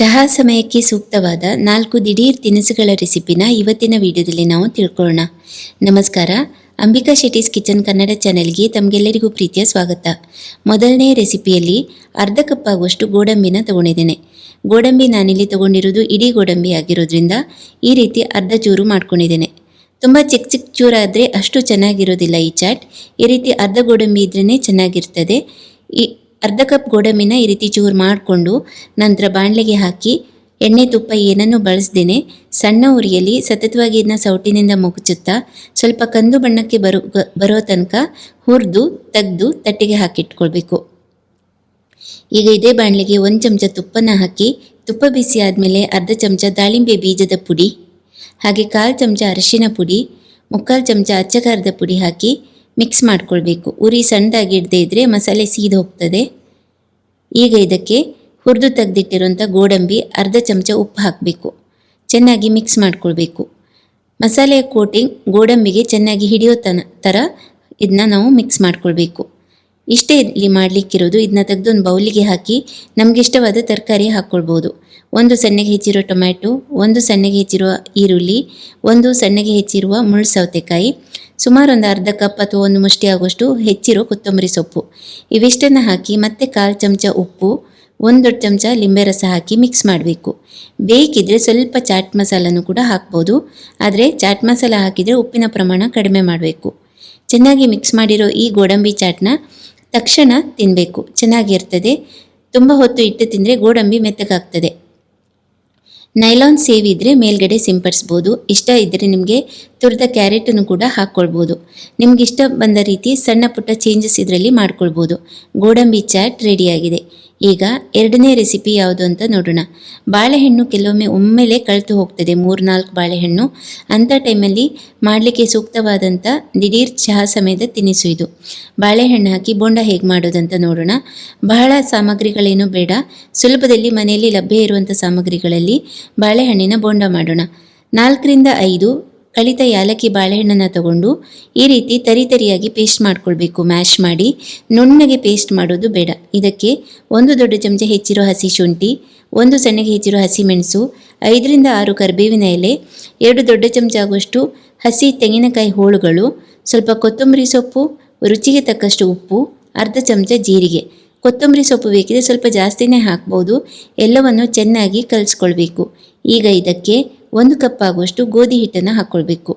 ಚಹಾ ಸಮಯಕ್ಕೆ ಸೂಕ್ತವಾದ ನಾಲ್ಕು ದಿಢೀರ್ ತಿನಿಸುಗಳ ರೆಸಿಪಿನ ಇವತ್ತಿನ ವಿಡಿಯೋದಲ್ಲಿ ನಾವು ತಿಳ್ಕೊಳ್ಳೋಣ. ನಮಸ್ಕಾರ. ಅಂಬಿಕಾ ಶೆಟ್ಟೀಸ್ ಕಿಚನ್ ಕನ್ನಡ ಚಾನೆಲ್ಗೆ ತಮಗೆಲ್ಲರಿಗೂ ಪ್ರೀತಿಯ ಸ್ವಾಗತ. ಮೊದಲನೇ ರೆಸಿಪಿಯಲ್ಲಿ ಅರ್ಧ ಕಪ್ ಆಗುವಷ್ಟು ಗೋಡಂಬಿನ ತಗೊಂಡಿದ್ದೇನೆ. ಗೋಡಂಬಿ ನಾನಿಲ್ಲಿ ತಗೊಂಡಿರೋದು ಇಡೀ ಗೋಡಂಬಿ ಆಗಿರೋದ್ರಿಂದ ಈ ರೀತಿ ಅರ್ಧ ಚೂರು ಮಾಡ್ಕೊಂಡಿದ್ದೇನೆ. ತುಂಬ ಚಿಕ್ಕ ಚಿಕ್ಕ ಚೂರಾದರೆ ಅಷ್ಟು ಚೆನ್ನಾಗಿರೋದಿಲ್ಲ ಈ ಚಾಟ್. ಈ ರೀತಿ ಅರ್ಧ ಗೋಡಂಬಿ ಇದ್ರೇ ಚೆನ್ನಾಗಿರ್ತದೆ. ಈ ಅರ್ಧ ಕಪ್ ಗೋಡಂಬಿನ ಈ ರೀತಿ ಚೂರು ಮಾಡಿಕೊಂಡು ನಂತರ ಬಾಣಲೆಗೆ ಹಾಕಿ ಎಣ್ಣೆ ತುಪ್ಪ ಏನನ್ನು ಬಳಸ್ದೇನೆ ಸಣ್ಣ ಉರಿಯಲ್ಲಿ ಸತತವಾಗಿ ಇದನ್ನ ಸೌಟಿನಿಂದ ಮುಗುಚುತ್ತಾ ಸ್ವಲ್ಪ ಕಂದು ಬಣ್ಣಕ್ಕೆ ಬರೋ ಬರೋ ತನಕ ಹುರಿದು, ತೆಗೆದು ತಟ್ಟೆಗೆ ಹಾಕಿಟ್ಕೊಳ್ಬೇಕು. ಈಗ ಇದೇ ಬಾಣಲೆಗೆ ಒಂದು ಚಮಚ ತುಪ್ಪನ ಹಾಕಿ ತುಪ್ಪ ಬಿಸಿ ಆದಮೇಲೆ ಅರ್ಧ ಚಮಚ ದಾಳಿಂಬೆ ಬೀಜದ ಪುಡಿ, ಹಾಗೆ ಕಾಲು ಚಮಚ ಅರಿಶಿನ ಪುಡಿ, ಮುಕ್ಕಾಲು ಚಮಚ ಅಚ್ಚಕಾರದ ಪುಡಿ ಹಾಕಿ ಮಿಕ್ಸ್ ಮಾಡ್ಕೊಳ್ಬೇಕು. ಉರಿ ಸಣ್ಣದಾಗಿ ಇಡದೇ ಇದ್ದರೆ ಮಸಾಲೆ ಸೀದು ಹೋಗ್ತದೆ. ಈಗ ಇದಕ್ಕೆ ಹುರಿದು ತೆಗೆದಿಟ್ಟಿರುವಂಥ ಗೋಡಂಬಿ ಅರ್ಧ ಚಮಚ ಉಪ್ಪು ಹಾಕಬೇಕು. ಚೆನ್ನಾಗಿ ಮಿಕ್ಸ್ ಮಾಡ್ಕೊಳ್ಬೇಕು. ಮಸಾಲೆಯ ಕೋಟಿಂಗ್ ಗೋಡಂಬಿಗೆ ಚೆನ್ನಾಗಿ ಹಿಡಿಯೋ ತನ ಥರ ಇದನ್ನ ನಾವು ಮಿಕ್ಸ್ ಮಾಡ್ಕೊಳ್ಬೇಕು. ಇಷ್ಟೇ ಇಲ್ಲಿ ಮಾಡಲಿಕ್ಕಿರೋದು. ಇದನ್ನ ತೆಗೆದು ಒಂದು ಬೌಲಿಗೆ ಹಾಕಿ ನಮಗಿಷ್ಟವಾದ ತರಕಾರಿ ಹಾಕ್ಕೊಳ್ಬೋದು ಒಂದು ಸಣ್ಣಗೆ ಹೆಚ್ಚಿರೋ ಟೊಮ್ಯಾಟೊ, ಒಂದು ಸಣ್ಣಗೆ ಹೆಚ್ಚಿರುವ ಈರುಳ್ಳಿ, ಒಂದು ಸಣ್ಣಗೆ ಹೆಚ್ಚಿರುವ ಮುಳ್ಳು ಸೌತೆಕಾಯಿ ಸುಮಾರು ಒಂದು ಅರ್ಧ ಕಪ್ ಅಥವಾ ಒಂದು ಮುಷ್ಟಿ ಆಗುವಷ್ಟು ಹೆಚ್ಚಿರೋ ಕೊತ್ತಂಬರಿ ಸೊಪ್ಪು. ಇವಿಷ್ಟನ್ನು ಹಾಕಿ ಮತ್ತೆ ಕಾಲು ಚಮಚ ಉಪ್ಪು, ಒಂದು ದೊಡ್ಡ ಚಮಚ ಲಿಂಬೆ ರಸ ಹಾಕಿ ಮಿಕ್ಸ್ ಮಾಡಬೇಕು. ಬೇಕಿದ್ರೆ ಸ್ವಲ್ಪ ಚಾಟ್ ಮಸಾಲನೂ ಕೂಡ ಹಾಕ್ಬೋದು. ಆದರೆ ಚಾಟ್ ಮಸಾಲ ಹಾಕಿದರೆ ಉಪ್ಪಿನ ಪ್ರಮಾಣ ಕಡಿಮೆ ಮಾಡಬೇಕು. ಚೆನ್ನಾಗಿ ಮಿಕ್ಸ್ ಮಾಡಿರೋ ಈ ಗೋಡಂಬಿ ಚಾಟ್ನ ತಕ್ಷಣ ತಿನ್ನಬೇಕು ಚೆನ್ನಾಗಿರ್ತದೆ. ತುಂಬ ಹೊತ್ತು ಇಟ್ಟು ತಿಂದರೆ ಗೋಡಂಬಿ ಮೆತ್ತಗಾಗ್ತದೆ. ನೈಲಾನ್ ಸೇವ್ ಇದ್ದರೆ ಮೇಲ್ಗಡೆ ಸಿಂಪಡಿಸ್ಬೋದು. ಇಷ್ಟ ಇದ್ದರೆ ನಿಮಗೆ ತುರಿದ ಕ್ಯಾರೆಟನ್ನು ಕೂಡ ಹಾಕ್ಕೊಳ್ಬೋದು. ನಿಮ್ಗೆ ಇಷ್ಟ ಬಂದ ರೀತಿ ಸಣ್ಣ ಪುಟ್ಟ ಚೇಂಜಸ್ ಇದರಲ್ಲಿ ಮಾಡ್ಕೊಳ್ಬೋದು. ಗೋಡಂಬಿ ಚಾಟ್ ರೆಡಿಯಾಗಿದೆ ಈಗ ಎರಡನೇ ರೆಸಿಪಿ ಯಾವುದು ಅಂತ ನೋಡೋಣ. ಬಾಳೆಹಣ್ಣು ಕೆಲವೊಮ್ಮೆ ಒಮ್ಮೆಲೆ ಕಳೆದು ಹೋಗ್ತದೆ ಮೂರು ನಾಲ್ಕು ಬಾಳೆಹಣ್ಣು. ಅಂಥ ಟೈಮಲ್ಲಿ ಮಾಡಲಿಕ್ಕೆ ಸೂಕ್ತವಾದಂಥ ದಿಢೀರ್ ಚಹಾ ಸಮಯದ ತಿನಿಸು ಇದು. ಬಾಳೆಹಣ್ಣು ಹಾಕಿ ಬೋಂಡ ಹೇಗೆ ಮಾಡೋದಂತ ನೋಡೋಣ. ಬಹಳ ಸಾಮಗ್ರಿಗಳೇನು ಬೇಡ. ಸುಲಭದಲ್ಲಿ ಮನೆಯಲ್ಲಿ ಲಭ್ಯ ಇರುವಂಥ ಸಾಮಗ್ರಿಗಳಲ್ಲಿ ಬಾಳೆಹಣ್ಣಿನ ಬೋಂಡ ಮಾಡೋಣ. ನಾಲ್ಕರಿಂದ ಐದು ಕಳಿತ ಯಾಲಕ್ಕಿ ಬಾಳೆಹಣ್ಣನ್ನು ತಗೊಂಡು ಈ ರೀತಿ ತರಿ ತರಿಯಾಗಿ ಪೇಸ್ಟ್ ಮಾಡ್ಕೊಳ್ಬೇಕು ಮ್ಯಾಶ್ ಮಾಡಿ. ನುಣ್ಣಗೆ ಪೇಸ್ಟ್ ಮಾಡೋದು ಬೇಡ. ಇದಕ್ಕೆ ಒಂದು ದೊಡ್ಡ ಚಮಚ ಹೆಚ್ಚಿರೋ ಹಸಿ ಶುಂಠಿ, ಒಂದು ಸಣ್ಣಗೆ ಹೆಚ್ಚಿರೋ ಹಸಿ ಮೆಣಸು, ಐದರಿಂದ ಆರು ಕರಿಬೇವಿನ ಎಲೆ, ಎರಡು ದೊಡ್ಡ ಚಮಚ ಆಗುವಷ್ಟು ಹಸಿ ತೆಂಗಿನಕಾಯಿ ಹೋಳುಗಳು, ಸ್ವಲ್ಪ ಕೊತ್ತಂಬರಿ ಸೊಪ್ಪು, ರುಚಿಗೆ ತಕ್ಕಷ್ಟು ಉಪ್ಪು, ಅರ್ಧ ಚಮಚ ಜೀರಿಗೆ. ಕೊತ್ತಂಬರಿ ಸೊಪ್ಪು ಬೇಕಿದ್ರೆ ಸ್ವಲ್ಪ ಜಾಸ್ತಿನೇ ಹಾಕ್ಬೋದು. ಎಲ್ಲವನ್ನು ಚೆನ್ನಾಗಿ ಕಲಿಸ್ಕೊಳ್ಬೇಕು. ಈಗ ಇದಕ್ಕೆ ಒಂದು ಕಪ್ ಆಗುವಷ್ಟು ಗೋಧಿ ಹಿಟ್ಟನ್ನು ಹಾಕ್ಕೊಳ್ಬೇಕು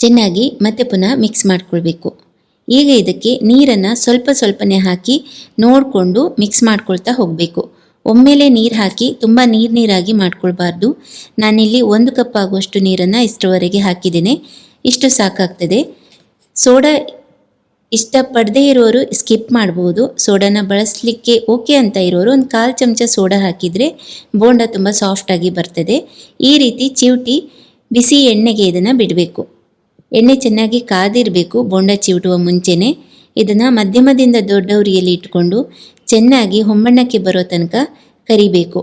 ಚೆನ್ನಾಗಿ ಮತ್ತೆ ಪುನಃ ಮಿಕ್ಸ್ ಮಾಡ್ಕೊಳ್ಬೇಕು. ಈಗ ಇದಕ್ಕೆ ನೀರನ್ನು ಸ್ವಲ್ಪ ಸ್ವಲ್ಪನೇ ಹಾಕಿ ನೋಡಿಕೊಂಡು ಮಿಕ್ಸ್ ಮಾಡ್ಕೊಳ್ತಾ ಹೋಗಬೇಕು. ಒಮ್ಮೆಲೆ ನೀರು ಹಾಕಿ ತುಂಬ ನೀರು ನೀರಾಗಿ ಮಾಡ್ಕೊಳ್ಬಾರ್ದು. ನಾನಿಲ್ಲಿ ಒಂದು ಕಪ್ ಆಗುವಷ್ಟು ನೀರನ್ನು ಇಷ್ಟರವರೆಗೆ ಹಾಕಿದ್ದೇನೆ. ಇಷ್ಟು ಸಾಕಾಗ್ತದೆ. ಸೋಡಾ ಇಷ್ಟಪಡದೇ ಇರೋರು ಸ್ಕಿಪ್ ಮಾಡ್ಬೋದು. ಸೋಡಾನ ಬಳಸಲಿಕ್ಕೆ ಓಕೆ ಅಂತ ಇರೋರು ಒಂದು ಕಾಲು ಚಮಚ ಸೋಡಾ ಹಾಕಿದರೆ ಬೋಂಡ ತುಂಬ ಸಾಫ್ಟಾಗಿ ಬರ್ತದೆ. ಈ ರೀತಿ ಚಿವುಟಿ ಬಿಸಿ ಎಣ್ಣೆಗೆ ಇದನ್ನು ಬಿಡಬೇಕು. ಎಣ್ಣೆ ಚೆನ್ನಾಗಿ ಕಾದಿರಬೇಕು ಬೋಂಡ ಚಿವುಟುವ ಮುಂಚೆನೇ. ಇದನ್ನು ಮಧ್ಯಮದಿಂದ ದೊಡ್ಡ ಉರಿಯಲ್ಲಿ ಇಟ್ಕೊಂಡು ಚೆನ್ನಾಗಿ ಹೊಂಬಣ್ಣಕ್ಕೆ ಬರೋ ತನಕ ಕರಿಬೇಕು.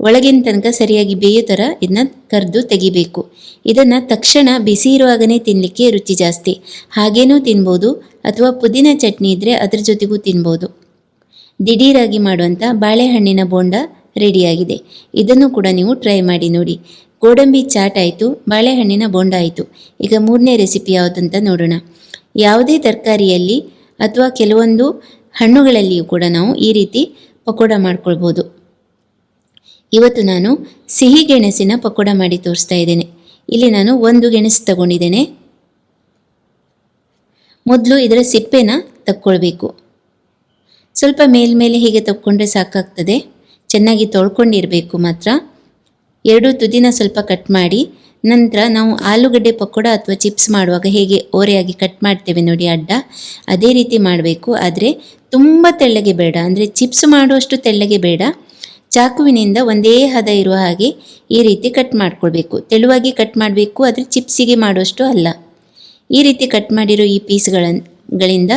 ಒಳಗಿನ ತನಕ ಸರಿಯಾಗಿ ಬೇಯೋ ಥರ ಇದನ್ನ ಕರೆದು ತೆಗಿಬೇಕು. ಇದನ್ನು ತಕ್ಷಣ ಬಿಸಿ ಇರುವಾಗನೇ ತಿನ್ನಲಿಕ್ಕೆ ರುಚಿ ಜಾಸ್ತಿ. ಹಾಗೇನೂ ತಿನ್ಬೋದು ಅಥವಾ ಪುದೀನ ಚಟ್ನಿ ಇದ್ದರೆ ಅದ್ರ ಜೊತೆಗೂ ತಿನ್ಬೋದು. ದಿಢೀರಾಗಿ ಮಾಡುವಂಥ ಬಾಳೆಹಣ್ಣಿನ ಬೋಂಡ ರೆಡಿಯಾಗಿದೆ. ಇದನ್ನು ಕೂಡ ನೀವು ಟ್ರೈ ಮಾಡಿ ನೋಡಿ. ಗೋಡಂಬಿ ಚಾಟ್ ಆಯಿತು, ಬಾಳೆಹಣ್ಣಿನ ಬೋಂಡ ಆಯಿತು. ಈಗ ಮೂರನೇ ರೆಸಿಪಿ ಯಾವುದಂತ ನೋಡೋಣ. ಯಾವುದೇ ತರಕಾರಿಯಲ್ಲಿ ಅಥವಾ ಕೆಲವೊಂದು ಹಣ್ಣುಗಳಲ್ಲಿಯೂ ಕೂಡ ನಾವು ಈ ರೀತಿ ಪಕೋಡ ಮಾಡ್ಕೊಳ್ಬೋದು. ಇವತ್ತು ನಾನು ಸಿಹಿ ಗೆಣಸಿನ ಪಕೋಡ ಮಾಡಿ ತೋರಿಸ್ತಾ ಇದ್ದೇನೆ. ಇಲ್ಲಿ ನಾನು ಒಂದು ಗೆಣಸು ತಗೊಂಡಿದ್ದೇನೆ. ಮೊದಲು ಇದರ ಸಿಪ್ಪೆನ ತಕ್ಕೊಳ್ಬೇಕು. ಸ್ವಲ್ಪ ಮೇಲ್ಮೇಲೆ ಹೀಗೆ ತಕ್ಕೊಂಡ್ರೆ ಸಾಕಾಗ್ತದೆ. ಚೆನ್ನಾಗಿ ತೊಳ್ಕೊಂಡಿರಬೇಕು ಮಾತ್ರ. ಎರಡು ತುದಿನ ಸ್ವಲ್ಪ ಕಟ್ ಮಾಡಿ, ನಂತರ ನಾವು ಆಲೂಗಡ್ಡೆ ಪಕೋಡ ಅಥವಾ ಚಿಪ್ಸ್ ಮಾಡುವಾಗ ಹೇಗೆ ಓರೆಯಾಗಿ ಕಟ್ ಮಾಡ್ತೇವೆ ನೋಡಿ ಅಡ್ಡ. ಅದೇ ರೀತಿ ಮಾಡಬೇಕು, ಆದರೆ ತುಂಬ ತೆಳ್ಳಗೆ ಬೇಡ. ಅಂದರೆ ಚಿಪ್ಸ್ ಮಾಡುವಷ್ಟು ತೆಳ್ಳಗೆ ಬೇಡ. ಚಾಕುವಿನಿಂದ ಒಂದೇ ಹದ ಇರುವ ಹಾಗೆ ಈ ರೀತಿ ಕಟ್ ಮಾಡ್ಕೊಳ್ಬೇಕು. ತೆಳುವಾಗಿ ಕಟ್ ಮಾಡಬೇಕು ಆದರೆ ಚಿಪ್ಸಿಗೆ ಮಾಡುವಷ್ಟು ಅಲ್ಲ. ಈ ರೀತಿ ಕಟ್ ಮಾಡಿರೋ ಈ ಪೀಸ್ಗಳಿಂದ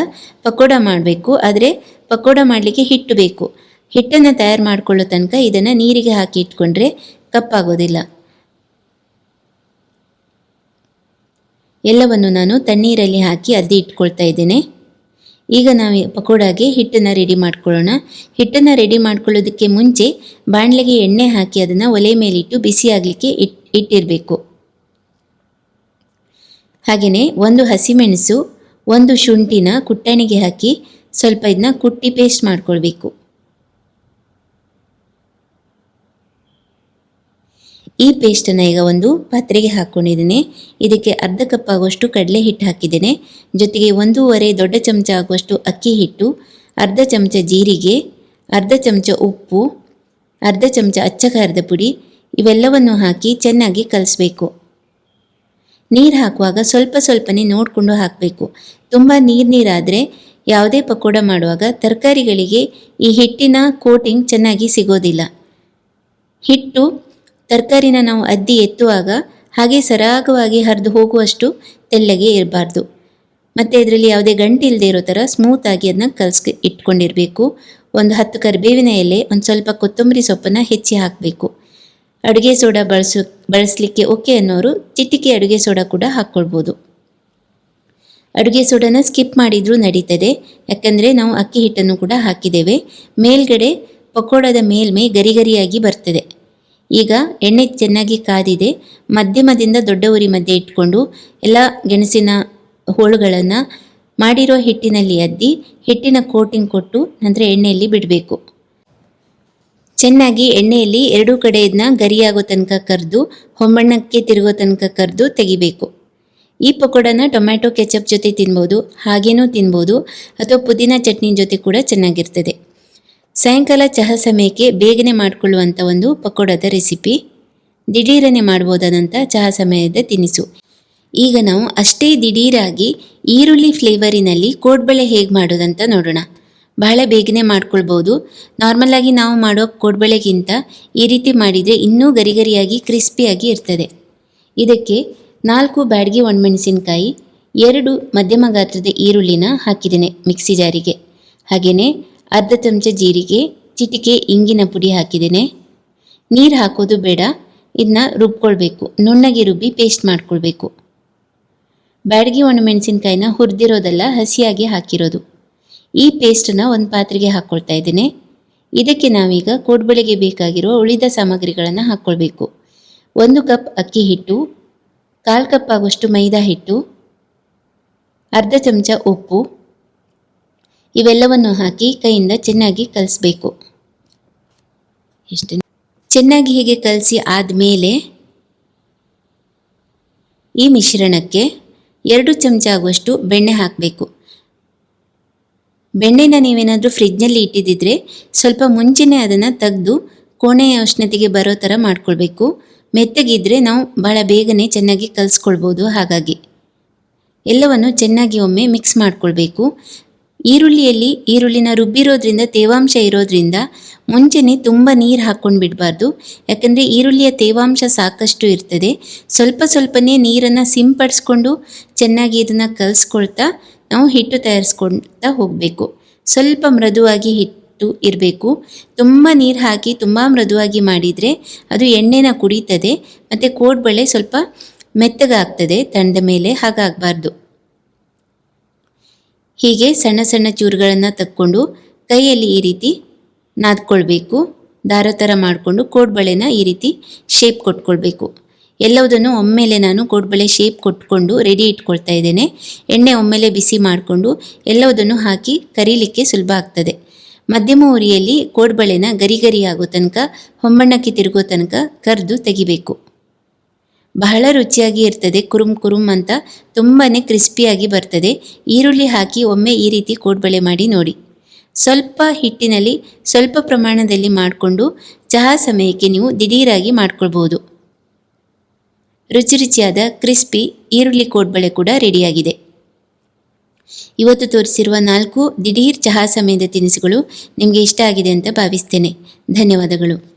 ಪಕೋಡ ಮಾಡಬೇಕು, ಆದರೆ ಪಕೋಡ ಮಾಡಲಿಕ್ಕೆ ಹಿಟ್ಟು ಬೇಕು. ಹಿಟ್ಟನ್ನು ತಯಾರು ಮಾಡಿಕೊಳ್ಳೋ ತನಕ ಇದನ್ನು ನೀರಿಗೆ ಹಾಕಿ ಇಟ್ಕೊಂಡ್ರೆ ಕಪ್ಪಾಗೋದಿಲ್ಲ. ಎಲ್ಲವನ್ನು ನಾನು ತಣ್ಣೀರಲ್ಲಿ ಹಾಕಿ ಅದ್ದಿ ಇಟ್ಕೊಳ್ತಾ ಇದ್ದೇನೆ. ಈಗ ನಾವು ಪಕೋಡಾಗೆ ಹಿಟ್ಟನ್ನು ರೆಡಿ ಮಾಡ್ಕೊಳ್ಳೋಣ. ಹಿಟ್ಟನ್ನು ರೆಡಿ ಮಾಡ್ಕೊಳ್ಳೋದಕ್ಕೆ ಮುಂಚೆ ಬಾಣಲೆಗೆ ಎಣ್ಣೆ ಹಾಕಿ ಅದನ್ನು ಒಲೆ ಮೇಲಿಟ್ಟು ಬಿಸಿ ಆಗಲಿಕ್ಕೆ ಇಟ್, ಇಟ್ಟಿರಬೇಕು. ಹಾಗೆಯೇ ಒಂದು ಹಸಿಮೆಣಸು, ಒಂದು ಶುಂಠಿನ ಕುಟ್ಟಣಿಗೆ ಹಾಕಿ ಸ್ವಲ್ಪ ಇದನ್ನ ಕುಟ್ಟಿ ಪೇಸ್ಟ್ ಮಾಡ್ಕೊಳ್ಬೇಕು. ಈ ಪೇಸ್ಟನ್ನು ಈಗ ಒಂದು ಪಾತ್ರೆಗೆ ಹಾಕ್ಕೊಂಡಿದ್ದೀನಿ. ಇದಕ್ಕೆ ಅರ್ಧ ಕಪ್ ಆಗುವಷ್ಟು ಕಡಲೆ ಹಿಟ್ಟು ಹಾಕಿದ್ದೇನೆ. ಜೊತೆಗೆ ಒಂದೂವರೆ ದೊಡ್ಡ ಚಮಚ ಆಗುವಷ್ಟು ಅಕ್ಕಿ ಹಿಟ್ಟು, ಅರ್ಧ ಚಮಚ ಜೀರಿಗೆ, ಅರ್ಧ ಚಮಚ ಉಪ್ಪು, ಅರ್ಧ ಚಮಚ ಅಚ್ಚ ಖಾರದ ಪುಡಿ, ಇವೆಲ್ಲವನ್ನು ಹಾಕಿ ಚೆನ್ನಾಗಿ ಕಲಿಸ್ಬೇಕು. ನೀರು ಹಾಕುವಾಗ ಸ್ವಲ್ಪ ಸ್ವಲ್ಪನೇ ನೋಡಿಕೊಂಡು ಹಾಕಬೇಕು. ತುಂಬ ನೀರು ನೀರಾದರೆ ಯಾವುದೇ ಪಕೋಡ ಮಾಡುವಾಗ ತರಕಾರಿಗಳಿಗೆ ಈ ಹಿಟ್ಟಿನ ಕೋಟಿಂಗ್ ಚೆನ್ನಾಗಿ ಸಿಗೋದಿಲ್ಲ. ಹಿಟ್ಟು ತರಕಾರಿನ ನಾವು ಅದ್ದಿ ಎತ್ತುವಾಗ ಹಾಗೆ ಸರಾಗವಾಗಿ ಹರಿದು ಹೋಗುವಷ್ಟು ತೆಳ್ಳಗೆ ಇರಬಾರ್ದು. ಮತ್ತು ಇದರಲ್ಲಿ ಯಾವುದೇ ಗಂಟು ಇಲ್ಲದೆ ಇರೋ ಥರ ಸ್ಮೂತಾಗಿ ಅದನ್ನ ಕಲಸಿ ಇಟ್ಕೊಂಡಿರಬೇಕು. ಒಂದು ಹತ್ತು ಕರಿಬೇವಿನ ಎಲೆ, ಒಂದು ಸ್ವಲ್ಪ ಕೊತ್ತಂಬರಿ ಸೊಪ್ಪನ್ನು ಹೆಚ್ಚಿ ಹಾಕಬೇಕು. ಅಡುಗೆ ಸೋಡಾ ಬಳಸ, ಬಳಸಲಿಕ್ಕೆ ಓಕೆ ಅನ್ನೋರು ಚಿಟಿಕೆ ಅಡುಗೆ ಸೋಡಾ ಕೂಡ ಹಾಕ್ಕೊಳ್ಬೋದು. ಅಡುಗೆ ಸೋಡಾನ ಸ್ಕಿಪ್ ಮಾಡಿದರೂ ನಡೀತದೆ. ಯಾಕಂದರೆ ನಾವು ಅಕ್ಕಿ ಹಿಟ್ಟನ್ನು ಕೂಡ ಹಾಕಿದ್ದೇವೆ. ಮೇಲ್ಗಡೆ ಪಕೋಡದ ಮೇಲ್ಮೈ ಗರಿಗರಿಯಾಗಿ ಬರ್ತದೆ. ಈಗ ಎಣ್ಣೆ ಚೆನ್ನಾಗಿ ಕಾದಿದೆ, ಮಧ್ಯಮದಿಂದ ದೊಡ್ಡ ಉರಿ ಮಧ್ಯೆ ಇಟ್ಕೊಂಡು ಎಲ್ಲ ಗೆಣಸಿನ ಹೋಳುಗಳನ್ನು ಮಾಡಿರೋ ಹಿಟ್ಟಿನಲ್ಲಿ ಅದ್ದಿ ಹಿಟ್ಟಿನ ಕೋಟಿಂಗ್ ಕೊಟ್ಟು ನಂತರ ಎಣ್ಣೆಯಲ್ಲಿ ಬಿಡಬೇಕು. ಚೆನ್ನಾಗಿ ಎಣ್ಣೆಯಲ್ಲಿ ಎರಡೂ ಕಡೆ ಇದನ್ನ ಗರಿಯಾಗೋ ತನಕ ಕರೆದು, ಹೊಂಬಣ್ಣಕ್ಕೆ ತಿರುಗೋ ತನಕ ಕರೆದು ತೆಗಿಬೇಕು. ಈ ಪಕೋಡನ ಟೊಮ್ಯಾಟೊ, ಕೆಚಪ್ ಜೊತೆ ತಿನ್ಬೋದು, ಹಾಗೇನೂ ತಿನ್ಬೋದು, ಅಥವಾ ಪುದೀನ ಚಟ್ನಿ ಜೊತೆ ಕೂಡ ಚೆನ್ನಾಗಿರ್ತದೆ. ಸಾಯಂಕಾಲ ಚಹಾ ಸಮಯಕ್ಕೆ ಬೇಗನೆ ಮಾಡಿಕೊಳ್ಳುವಂಥ ಒಂದು ಪಕೋಡದ ರೆಸಿಪಿ. ದಿಢೀರನೆ ಮಾಡ್ಬೋದಾದಂಥ ಚಹಾ ಸಮಯದ ತಿನಿಸು. ಈಗ ನಾವು ಅಷ್ಟೇ ದಿಢೀರಾಗಿ ಈರುಳ್ಳಿ ಫ್ಲೇವರಿನಲ್ಲಿ ಕೋಡ್ಬಳೆ ಹೇಗೆ ಮಾಡೋದಂತ ನೋಡೋಣ. ಬಹಳ ಬೇಗನೆ ಮಾಡ್ಕೊಳ್ಬೋದು. ನಾರ್ಮಲಾಗಿ ನಾವು ಮಾಡೋ ಕೋಡ್ಬಳೆಗಿಂತ ಈ ರೀತಿ ಮಾಡಿದರೆ ಇನ್ನೂ ಗರಿಗರಿಯಾಗಿ ಕ್ರಿಸ್ಪಿಯಾಗಿ ಇರ್ತದೆ. ಇದಕ್ಕೆ ನಾಲ್ಕು ಬ್ಯಾಡ್ಗೆ ಒಣಮೆಣಸಿನಕಾಯಿ, ಎರಡು ಮಧ್ಯಮ ಗಾತ್ರದ ಈರುಳ್ಳಿನ ಹಾಕಿದ್ದೇನೆ ಮಿಕ್ಸಿ ಜಾರಿಗೆ. ಹಾಗೆಯೇ ಅರ್ಧ ಚಮಚ ಜೀರಿಗೆ, ಚಿಟಿಕೆ, ಇಂಗಿನ ಪುಡಿ ಹಾಕಿದ್ದೇನೆ. ನೀರು ಹಾಕೋದು ಬೇಡ. ಇದನ್ನ ರುಬ್ಕೊಳ್ಬೇಕು. ನುಣ್ಣಗೆ ರುಬ್ಬಿ ಪೇಸ್ಟ್ ಮಾಡ್ಕೊಳ್ಬೇಕು. ಬ್ಯಾಡಗಿ ಒಣಮೆಣಸಿನ್ಕಾಯಿನ ಹುರಿದಿರೋದೆಲ್ಲ, ಹಸಿಯಾಗಿ ಹಾಕಿರೋದು. ಈ ಪೇಸ್ಟನ್ನ ಒಂದು ಪಾತ್ರೆಗೆ ಹಾಕ್ಕೊಳ್ತಾ ಇದ್ದೇನೆ. ಇದಕ್ಕೆ ನಾವೀಗ ಕೋಡ್ಬಳೆಗೆ ಬೇಕಾಗಿರೋ ಉಳಿದ ಸಾಮಗ್ರಿಗಳನ್ನು ಹಾಕ್ಕೊಳ್ಬೇಕು ಒಂದು ಕಪ್ ಅಕ್ಕಿ ಹಿಟ್ಟು, ಕಾಲು ಕಪ್ ಆಗುವಷ್ಟು ಮೈದಾ ಹಿಟ್ಟು, ಅರ್ಧ ಚಮಚ ಉಪ್ಪು ಇವೆಲ್ಲವನ್ನು ಹಾಕಿ ಕೈಯಿಂದ ಚೆನ್ನಾಗಿ ಕಲಿಸ್ಬೇಕು. ಎಷ್ಟು ಚೆನ್ನಾಗಿ ಹೀಗೆ ಕಲಸಿ ಆದಮೇಲೆ ಈ ಮಿಶ್ರಣಕ್ಕೆ ಎರಡು ಚಮಚ ಆಗುವಷ್ಟು ಬೆಣ್ಣೆ ಹಾಕಬೇಕು. ಬೆಣ್ಣೆನ ನೀವೇನಾದರೂ ಫ್ರಿಜ್ನಲ್ಲಿ ಇಟ್ಟಿದ್ದಿದ್ರೆ ಸ್ವಲ್ಪ ಮುಂಚೆನೇ ಅದನ್ನು ತೆಗೆದು ಕೋಣೆಯ ಉಷ್ಣತೆಗೆ ಬರೋ ಥರ ಮಾಡ್ಕೊಳ್ಬೇಕು. ಮೆತ್ತಗಿದ್ರೆ ನಾವು ಭಾಳ ಬೇಗನೆ ಚೆನ್ನಾಗಿ ಕಲಿಸ್ಕೊಳ್ಬೋದು ಹಾಗಾಗಿ. ಎಲ್ಲವನ್ನು ಚೆನ್ನಾಗಿ ಒಮ್ಮೆ ಮಿಕ್ಸ್ ಮಾಡ್ಕೊಳ್ಬೇಕು. ಈರುಳ್ಳಿಯಲ್ಲಿ ಈರುಳ್ಳಿನ ರುಬ್ಬಿರೋದ್ರಿಂದ, ತೇವಾಂಶ ಇರೋದ್ರಿಂದ ಮುಂಚೆನೇ ತುಂಬ ನೀರು ಹಾಕ್ಕೊಂಡು ಬಿಡಬಾರ್ದು. ಯಾಕಂದರೆ ಈರುಳ್ಳಿಯ ತೇವಾಂಶ ಸಾಕಷ್ಟು ಇರ್ತದೆ. ಸ್ವಲ್ಪ ಸ್ವಲ್ಪನೇ ನೀರನ್ನು ಸಿಂಪಡಿಸ್ಕೊಂಡು ಚೆನ್ನಾಗಿ ಇದನ್ನು ಕಲಿಸ್ಕೊಳ್ತಾ ನಾವು ಹಿಟ್ಟು ತಯಾರಿಸ್ಕೊಳ್ತಾ ಹೋಗಬೇಕು. ಸ್ವಲ್ಪ ಮೃದುವಾಗಿ ಹಿಟ್ಟು ಇರಬೇಕು. ತುಂಬ ನೀರು ಹಾಕಿ ತುಂಬ ಮೃದುವಾಗಿ ಮಾಡಿದರೆ ಅದು ಎಣ್ಣೆನ ಕುಡಿತದೆ. ಮತ್ತು ಕೋಡ್ಬಳೆ ಸ್ವಲ್ಪ ಮೆತ್ತಗಾಗ್ತದೆ ತಂದ ಮೇಲೆ ಹಾಗಾಗಬಾರ್ದು. ಹೀಗೆ ಸಣ್ಣ ಸಣ್ಣ ಚೂರುಗಳನ್ನು ತಕ್ಕೊಂಡು ಕೈಯಲ್ಲಿ ಈ ರೀತಿ ನಾದ್ಕೊಳ್ಬೇಕು. ದಾರ ಥರ ಮಾಡಿಕೊಂಡು ಕೋಡ್ಬಳೆನ ಈ ರೀತಿ ಶೇಪ್ ಕೊಟ್ಕೊಳ್ಬೇಕು. ಎಲ್ಲವುದನ್ನು ಒಮ್ಮೆಲೆ ನಾನು ಕೋಡ್ಬಳೆ ಶೇಪ್ ಕೊಟ್ಕೊಂಡು ರೆಡಿ ಇಟ್ಕೊಳ್ತಾ ಇದ್ದೇನೆ. ಎಣ್ಣೆ ಒಮ್ಮೆಲೆ ಬಿಸಿ ಮಾಡಿಕೊಂಡು ಎಲ್ಲವುದನ್ನು ಹಾಕಿ ಕರೀಲಿಕ್ಕೆ ಸುಲಭ ಆಗ್ತದೆ. ಮಧ್ಯಮ ಉರಿಯಲ್ಲಿ ಕೋಡ್ಬಳೆನ ಗರಿ ಗರಿ ಆಗೋ ತನಕ, ಹೊಂಬಣ್ಣಕ್ಕೆ ತಿರುಗೋ ತನಕ ಕರೆದು ತೆಗಿಬೇಕು. ಬಹಳ ರುಚಿಯಾಗಿ ಇರ್ತದೆ, ಕುರುಮ್ ಕುರುಮ್ ಅಂತ ತುಂಬಾ ಕ್ರಿಸ್ಪಿಯಾಗಿ ಬರ್ತದೆ. ಈರುಳ್ಳಿ ಹಾಕಿ ಒಮ್ಮೆ ಈ ರೀತಿ ಕೋಡ್ಬಳೆ ಮಾಡಿ ನೋಡಿ. ಸ್ವಲ್ಪ ಹಿಟ್ಟಿನಲ್ಲಿ, ಸ್ವಲ್ಪ ಪ್ರಮಾಣದಲ್ಲಿ ಮಾಡಿಕೊಂಡು ಚಹಾ ಸಮಯಕ್ಕೆ ನೀವು ದಿಢೀರಾಗಿ ಮಾಡ್ಕೊಳ್ಬೋದು. ರುಚಿ ರುಚಿಯಾದ ಕ್ರಿಸ್ಪಿ ಈರುಳ್ಳಿ ಕೋಡ್ಬಳೆ ಕೂಡ ರೆಡಿಯಾಗಿದೆ. ಇವತ್ತು ತೋರಿಸಿರುವ ನಾಲ್ಕು ದಿಢೀರ್ ಚಹಾ ಸಮಯದ ತಿನಿಸುಗಳು ನಿಮಗೆ ಇಷ್ಟ ಆಗಿದೆ ಅಂತ ಭಾವಿಸ್ತೇನೆ. ಧನ್ಯವಾದಗಳು.